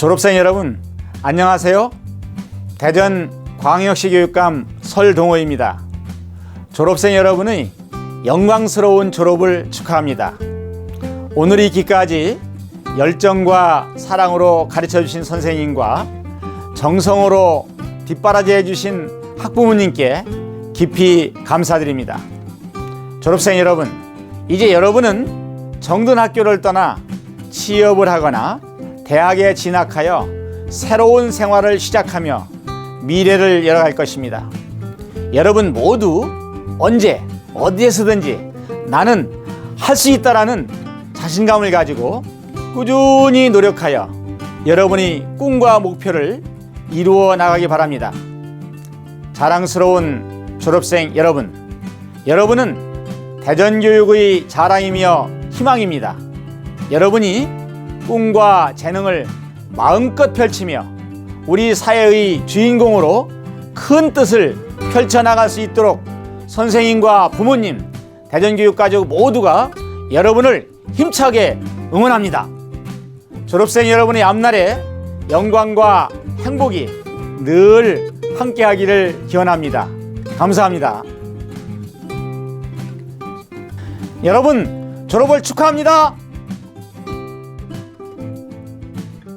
졸업생 여러분, 안녕하세요. 대전 광역시 교육감 설동호입니다. 졸업생 여러분의 영광스러운 졸업을 축하합니다. 오늘 이 기까지 열정과 사랑으로 가르쳐 주신 선생님과 정성으로 뒷바라지해 주신 학부모님께 깊이 감사드립니다. 졸업생 여러분, 이제 여러분은 정든 학교를 떠나 취업을 하거나 대학에 진학하여 새로운 생활을 시작하며 미래를 열어갈 것입니다. 여러분 모두 언제 어디에서든지 나는 할 수 있다라는 자신감을 가지고 꾸준히 노력하여 여러분이 꿈과 목표를 이루어 나가기 바랍니다. 자랑스러운 졸업생 여러분, 여러분은 대전교육의 자랑이며 희망입니다. 여러분이 꿈과 재능을 마음껏 펼치며 우리 사회의 주인공으로 큰 뜻을 펼쳐나갈 수 있도록 선생님과 부모님, 대전교육가족 모두가 여러분을 힘차게 응원합니다. 졸업생 여러분의 앞날에 영광과 행복이 늘 함께하기를 기원합니다. 감사합니다. 여러분 졸업을 축하합니다.